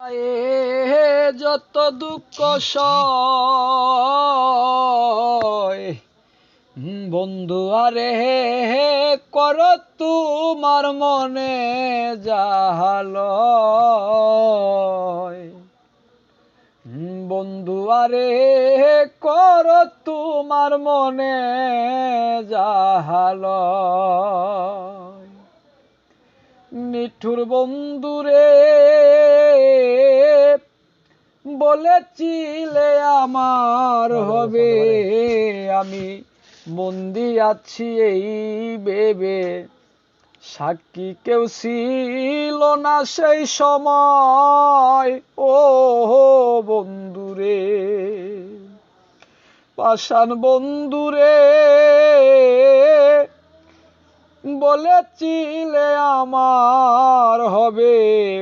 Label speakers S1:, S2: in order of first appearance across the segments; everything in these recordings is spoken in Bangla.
S1: এ যত দুঃখ বন্ধু, আরে কর তোমার মনে জাহাল বন্ধু, আরে হে, কর তোমার মনে জাহাল নিঠুর বন্ধুরে বলেছিলে আমার হবে। আমি বন্দি আছি এই বেবে সাক্ষী কেউ ছিল না সেই সময়। ও বন্ধুরে পাষাণ বন্ধুরে বলেছিলে আমার হবে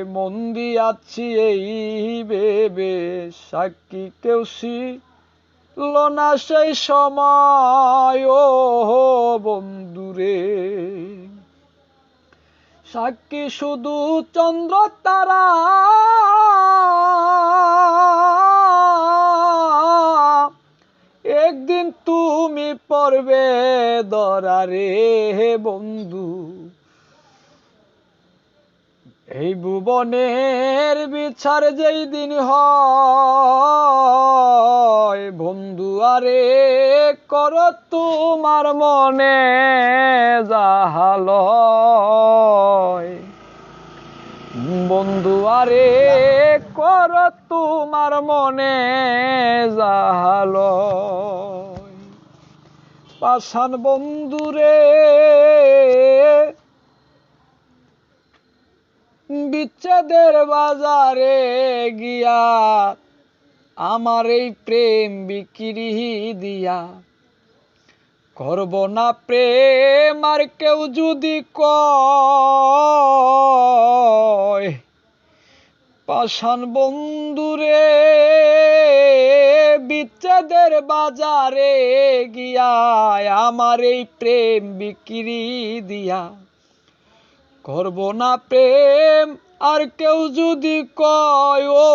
S1: মন্দি আছি এই বেবে সাক্ষী কেউ ছিল না সেই সময়, ও বন্ধুরে। সাক্ষী শুধু চন্দ্র তারা তুমি পড়বে দরারে, হে বন্ধু। এই ভুবনের বিচার যেই দিন হয়, বন্ধু, আরে কর তোমার মনে জাহাল বন্ধু, আরে কর তোমার মনে জাহাল পাষাণ বন্ধুরে। বিচ্ছেদের বাজারে গিয়া আমার এই প্রেম বিক্রি দিয়া করব না প্রেম, আর কেউ যদি কয়, পাষাণ বন্ধুরে। বিচ্ছেদের বাজারে গিয়া আমার এই প্রেম বিক্রি দিয়া। করব না প্রেম, আর কেউ যদি কয়, ও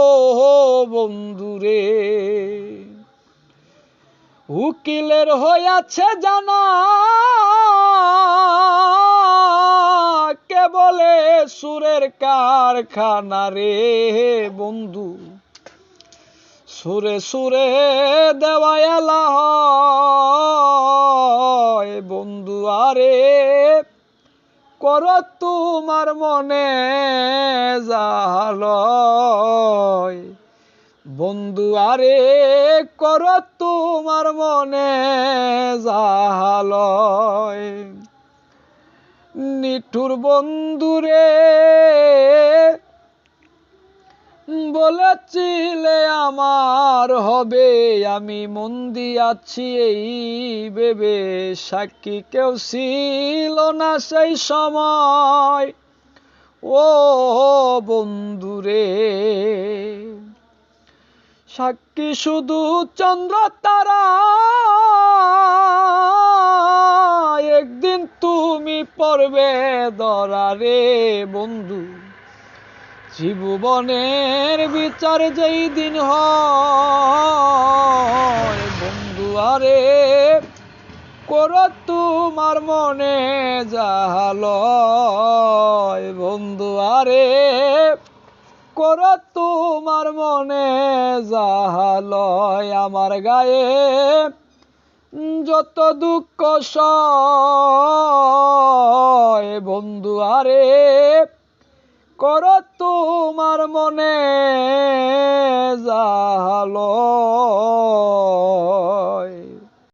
S1: বন্ধুরে। উকিলের হইয়াছে জানা, কে বলে সুরের কারখানা রে বন্ধু? সুরে সুরে দেওয়ালা হয় বন্ধু, আরে কর তোমার মনে জাল বন্ধু, আরে কর তোমার মনে জাল নিঠুর বন্ধুরে বলেছিলে আমার হবে, আমি মন্দি আছি এই বেবে সাক্ষী কেউ ছিল না সেই সময়। ও বন্ধুরে, সাক্ষী শুধু চন্দ্র তারা। একদিন তুমি পড়বে দরারে বন্ধু। জীবনের বিচার যেই দিন হয়, বন্ধু, আরে কর তোমার মনে জাহাল বন্ধু, আরে কর তোমার মনে জাহাল আমার গায়ে। যত দুঃখ বন্ধু, আরে কর তোমার মনে জাহালো